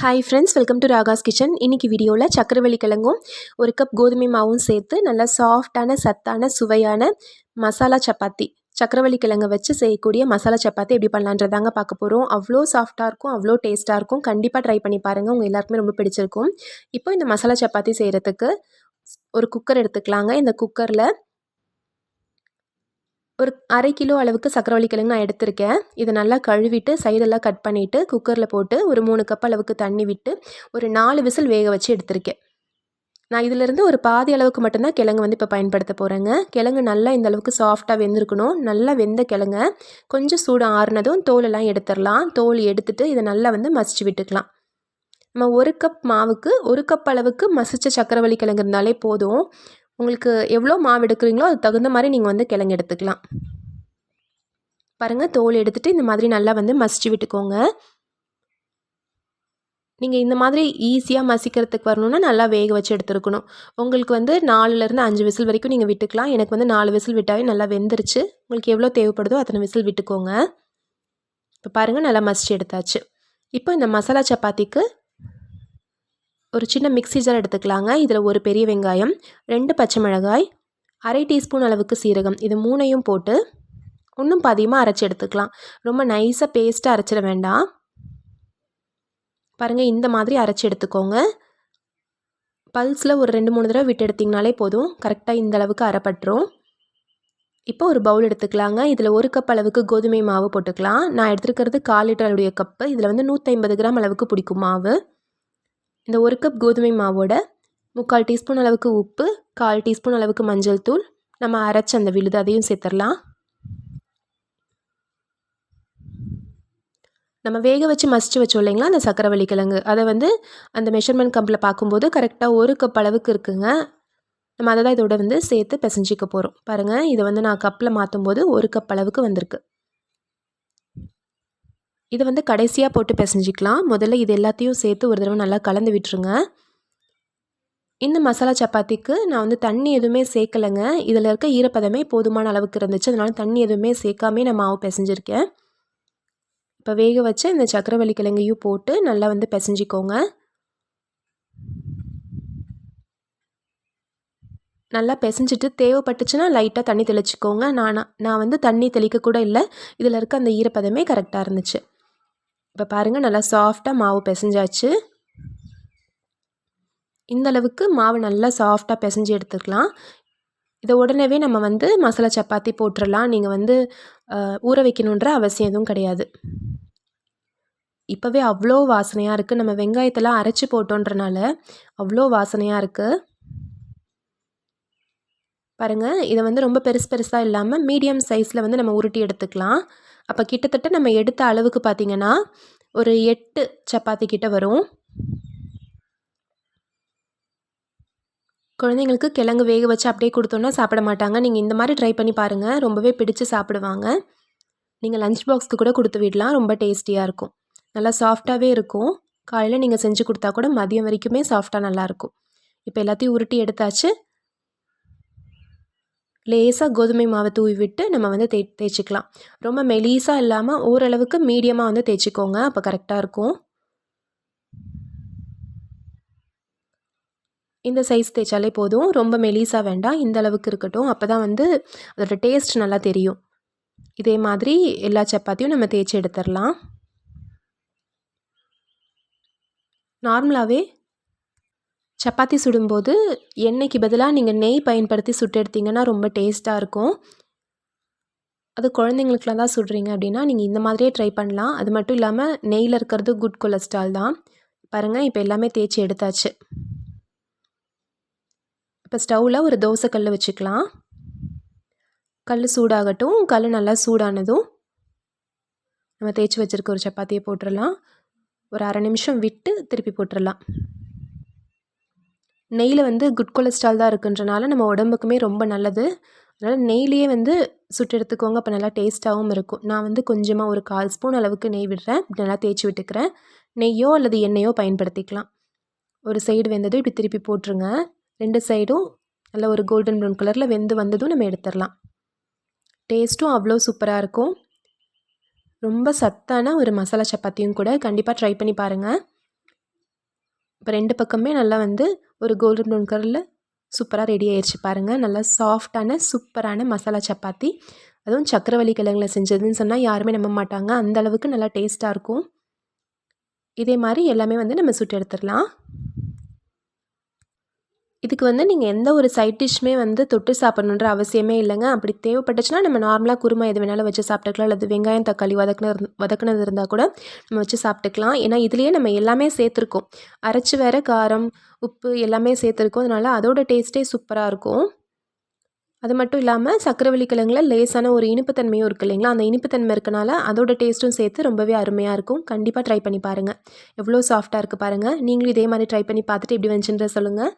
Hi friends welcome to Raga's kitchen இன்றைக்கி வீடியோவில் சக்கரவள்ளி கிழங்கும் ஒரு கப் கோதுமை மாவும் சேர்த்து நல்லா சாஃப்டான சத்தான சுவையான மசாலா சப்பாத்தி சக்கரவள்ளி கிழங்கு வச்சு செய்யக்கூடிய மசாலா சப்பாத்தி எப்படி பண்ணலான்றதாங்க பார்க்க போகிறோம் அவ்வளோ சாஃப்டாக இருக்கும் அவ்வளோ டேஸ்ட்டாக இருக்கும். கண்டிப்பாக ட்ரை பண்ணி பாருங்கள் உங்கள் எல்லாருக்குமே ரொம்ப பிடிச்சிருக்கும். இப்போ இந்த மசாலா சப்பாத்தி செய்கிறதுக்கு ஒரு குக்கர் எடுத்துக்கலாங்க. இந்த குக்கரில் ஒரு அரை கிலோ அளவுக்கு சக்கரவள்ளி கிழங்கு நான் எடுத்திருக்கேன். இதை நல்லா கழுவிட்டு சைடெல்லாம் கட் பண்ணிவிட்டு குக்கரில் போட்டு ஒரு மூணு கப் அளவுக்கு தண்ணி விட்டு ஒரு நாலு விசில் வேக வச்சு எடுத்திருக்கேன். நான் இதிலிருந்து ஒரு பாதி அளவுக்கு மட்டும்தான் கிழங்கு வந்து இப்போ பயன்படுத்த போகிறேங்க கிழங்கு நல்லா இந்த அளவுக்கு சாஃப்டாக வெந்திருக்கணும். நல்லா வெந்த கிழங்க கொஞ்சம் சூடு ஆறுனதும் தோலெல்லாம் எடுத்துடலாம். தோல் எடுத்துட்டு இதை நல்லா வந்து மசிச்சு விட்டுக்கலாம். நம்ம ஒரு கப் மாவுக்கு ஒரு கப் அளவுக்கு மசித்த சக்கரவள்ளி கிழங்கு இருந்தாலே போதும். உங்களுக்கு எவ்வளோ மாவு எடுக்கிறீங்களோ அதுக்கு தகுந்த மாதிரி நீங்கள் வந்து கிழங்கு எடுத்துக்கலாம். பாருங்கள் தோல் எடுத்துகிட்டு இந்த மாதிரி நல்லா வந்து மசிச்சு விட்டுக்கோங்க. நீங்கள் இந்த மாதிரி ஈஸியாக மசிக்கிறதுக்கு வரணுன்னா நல்லா வேக வச்சு எடுத்துருக்கணும். உங்களுக்கு வந்து நாலுலேருந்து அஞ்சு விசில் வரைக்கும் நீங்கள் விட்டுக்கலாம். எனக்கு வந்து நாலு விசில் விட்டாவே நல்லா வெந்துருச்சு. உங்களுக்கு எவ்வளோ தேவைப்படுதோ அத்தனை விசில் விட்டுக்கோங்க. இப்போ பாருங்கள் நல்லா மசிச்சு எடுத்தாச்சு. இப்போ இந்த மசாலா சப்பாத்திக்கு ஒரு சின்ன மிக்ஸி ஜார் எடுத்துக்கலாங்க. இதில் ஒரு பெரிய வெங்காயம் ரெண்டு பச்சை மிளகாய் அரை டீஸ்பூன் அளவுக்கு சீரகம். இது மூணையும் போட்டு இன்னும் பாதியமாக அரைச்சி எடுத்துக்கலாம். ரொம்ப நைஸாக பேஸ்ட்டாக அரைச்சிட வேண்டாம். பாருங்கள் இந்த மாதிரி அரைச்சி எடுத்துக்கோங்க. பல்ஸில் ஒரு ரெண்டு மூணு தடவை விட்டு எடுத்திங்கனாலே போதும். கரெக்டாக இந்த அளவுக்கு அரைப்பட்டுரும். இப்போ ஒரு பவுல் எடுத்துக்கலாங்க. இதில் ஒரு கப் அளவுக்கு கோதுமை மாவு போட்டுக்கலாம். நான் எடுத்துருக்கிறது கால் லிட்டர் அளவுடைய கப்பு. இதில் வந்து நூற்றி ஐம்பது கிராம் அளவுக்கு பிடிக்கும் மாவு. இந்த ஒரு கப் கோதுமை மாவோட முக்கால் டீஸ்பூன் அளவுக்கு உப்பு கால் டீஸ்பூன் அளவுக்கு மஞ்சள் தூள். நம்ம அரைச்ச அந்த விழுது அதையும் சேர்த்துடலாம். நம்ம வேக வச்சு மசிச்சு வச்சோம் இல்லைங்களா அந்த சக்கரவள்ளி கிழங்கு. அதை வந்து அந்த மெஷர்மெண்ட் கப்பில் பார்க்கும்போது கரெக்டாக ஒரு கப் அளவுக்கு இருக்குங்க. நம்ம அதை தான் இதோட வந்து சேர்த்து பிசைஞ்சிக்க போகிறோம் பாருங்கள் இதை வந்து நான் கப்பில் மாற்றும் போது ஒரு கப் அளவுக்கு வந்திருக்கு. இதை வந்து கடைசியாக போட்டு பிசைஞ்சிக்கலாம். முதல்ல இது எல்லாத்தையும் சேர்த்து ஒரு தடவை நல்லா கலந்து விட்டுருங்க. இந்த மசாலா சப்பாத்திக்கு நான் வந்து தண்ணி எதுவுமே சேர்க்கலைங்க. இதில் இருக்க ஈரப்பதமே போதுமான அளவுக்கு இருந்துச்சு. அதனால் தண்ணி எதுவுமே சேர்க்காமே நான் மாவு பிசைஞ்சிருக்கேன். இப்போ வேக வச்ச இந்த சக்கரவள்ளி கிழங்கையும் போட்டு நல்லா வந்து பிசைஞ்சிக்கோங்க. நல்லா பிசைஞ்சிட்டு தேவைப்பட்டுச்சுன்னா லைட்டாக தண்ணி தெளிச்சிக்கோங்க. நான் நான் வந்து தண்ணி தெளிக்க கூட இல்லை. இதில் இருக்க அந்த ஈரப்பதமே கரெக்டாக இருந்துச்சு. இப்போ பாருங்கள் நல்லா சாஃப்டாக மாவு பிசைஞ்சாச்சு. இந்தளவுக்கு மாவு நல்லா சாஃப்டாக பிசைஞ்சு எடுத்துக்கலாம். இதை உடனேவே நம்ம வந்து மசாலா சப்பாத்தி போட்டுடலாம் நீங்கள் வந்து ஊற வைக்கணுன்ற அவசியம் எதுவும் கிடையாது. இப்போவே அவ்வளோ வாசனையாக இருக்குது நம்ம வெங்காயத்தெல்லாம் அரைச்சி போட்டோன்றனால அவ்வளோ வாசனையாக இருக்குது பாருங்கள் இதை வந்து ரொம்ப பெருசு பெருசாக இல்லாமல் மீடியம் சைஸில் வந்து நம்ம உருட்டி எடுத்துக்கலாம். அப்போ கிட்டத்தட்ட நம்ம எடுத்த அளவுக்கு பார்த்திங்கன்னா ஒரு எட்டு சப்பாத்தி கிட்ட வரும். குழந்தைங்களுக்கு கிழங்கு வேக வச்சு அப்படியே கொடுத்தோன்னா சாப்பிட மாட்டாங்க. நீங்கள் இந்த மாதிரி ட்ரை பண்ணி பாருங்கள் ரொம்பவே பிடிச்சு சாப்பிடுவாங்க. நீங்கள் லஞ்ச் பாக்ஸ்க்கு கூட கொடுத்து விடலாம் ரொம்ப டேஸ்டியாக இருக்கும். நல்லா சாஃப்டாகவே இருக்கும். காலையில் நீங்கள் செஞ்சு கொடுத்தா கூட மதியம் வரைக்குமே சாஃப்டாக நல்லாயிருக்கும் இப்போ எல்லாத்தையும் உருட்டி எடுத்தாச்சு. லேசாக கோதுமை மாவை தூவி விட்டு நம்ம வந்து தே தேய்ச்சிக்கலாம். ரொம்ப மெலீஸாக இல்லாமல் ஓரளவுக்கு மீடியமாக வந்து தேய்ச்சிக்கோங்க. அப்போ கரெக்டாக இருக்கும். இந்த சைஸ் தேய்ச்சாலே போதும். ரொம்ப மெலீஸாக வேண்டாம். இந்த அளவுக்கு இருக்கட்டும். அப்போ தான் வந்து அதோடய டேஸ்ட் நல்லா தெரியும். இதே மாதிரி எல்லா சப்பாத்தியும் நம்ம தேய்ச்சி எடுத்துடலாம். நார்மலாகவே சப்பாத்தி சுடும்போது எண்ணெய்க்கு பதிலாக நீங்கள் நெய் பயன்படுத்தி சுட்டு எடுத்திங்கன்னா ரொம்ப டேஸ்ட்டாக இருக்கும். அது குழந்தைங்களுக்குலாம் தான் சுடுறீங்க அப்படின்னா நீங்கள் இந்த மாதிரியே ட்ரை பண்ணலாம். அது மட்டும் இல்லாமல் நெய்யில் இருக்கிறது குட் கொலஸ்ட்ரால் தான். பாருங்கள் இப்போ எல்லாமே தேய்ச்சி எடுத்தாச்சு. இப்போ ஸ்டவ்வில் ஒரு தோசை கல் வச்சுக்கலாம். கல் சூடாகட்டும் கல் நல்லா சூடானதும் நம்ம தேய்ச்சி வச்சுருக்க ஒரு சப்பாத்தியை போட்டுடலாம் ஒரு அரை நிமிஷம் விட்டு திருப்பி போட்டுடலாம் நெய்யில் வந்து குட் கொலஸ்ட்ரால் தான் இருக்குன்றனால நம்ம உடம்புக்குமே ரொம்ப நல்லது. அதனால் நெய்லேயே வந்து சுட்டு எடுத்துக்கோங்க அப்போ நல்லா டேஸ்ட்டாகவும் இருக்கும். நான் வந்து கொஞ்சமாக ஒரு கால் ஸ்பூன் அளவுக்கு நெய் விடுறேன். இப்படி நல்லா தேய்ச்சி விட்டுக்கிறேன். நெய்யோ அல்லது எண்ணெயோ பயன்படுத்திக்கலாம். ஒரு சைடு வெந்ததும் இப்படி திருப்பி போட்டுருங்க. ரெண்டு சைடும் நல்லா ஒரு கோல்டன் ப்ரௌன் கலரில் வெந்து வந்ததும் நம்ம எடுத்துடலாம். டேஸ்ட்டும் அவ்வளோ சூப்பராக இருக்கும். ரொம்ப சத்தான ஒரு மசாலா சப்பாத்தியும் கூட கண்டிப்பாக ட்ரை பண்ணி பாருங்கள் இப்போ ரெண்டு பக்கமே நல்லா வந்து ஒரு கோல்டன் ப்ரௌன் கலரில் சூப்பராக ரெடி ஆயிடுச்சு பாருங்கள் நல்லா சாஃப்டான சூப்பரான மசாலா சப்பாத்தி. அதுவும் சக்கரவள்ளி கிழங்குல செஞ்சதுன்னு சொன்னால் யாருமே நம்ப மாட்டாங்க. அந்த அளவுக்கு நல்லா டேஸ்ட்டாக இருக்கும். இதே மாதிரி எல்லாமே வந்து நம்ம சுட்டு எடுத்துடலாம். இதுக்கு வந்து நீங்கள் எந்த ஒரு சைட் டிஷ்ஷுமே வந்து தொட்டு சாப்பிட்ணுன்ற அவசியமே இல்லைங்க. அப்படி தேவைப்பட்டுச்சுன்னா நம்ம நார்மலாக குருமா எது வேணாலும் வச்சு சாப்பிட்டுக்கலாம். அல்லது வெங்காயம் தக்காளி வதக்குன வதக்குனது இருந்தால் கூட நம்ம வச்சு சாப்பிட்டுக்கலாம். ஏன்னா இதுலேயே நம்ம எல்லாமே சேர்த்துருக்கோம். அரைச்சி வேற காரம் உப்பு எல்லாமே சேர்த்துருக்கோம். அதனால் அதோட டேஸ்ட்டே சூப்பராக இருக்கும். அது மட்டும் இல்லாமல் சக்கரவள்ளி கிழங்குல லேசான ஒரு இனிப்புத்தன்மையும் இருக்குது இல்லைங்களா? அந்த இனிப்புத்தன்மை இருக்கனால அதோட டேஸ்ட்டும் சேர்த்து ரொம்பவே அருமையாக இருக்கும். கண்டிப்பாக ட்ரை பண்ணி பாருங்கள் எவ்வளோ சாஃப்டாக இருக்குது பாருங்கள் நீங்களும் இதே மாதிரி ட்ரை பண்ணி பார்த்துட்டு எப்படி வந்துச்சுன்ற சொல்லுங்கள்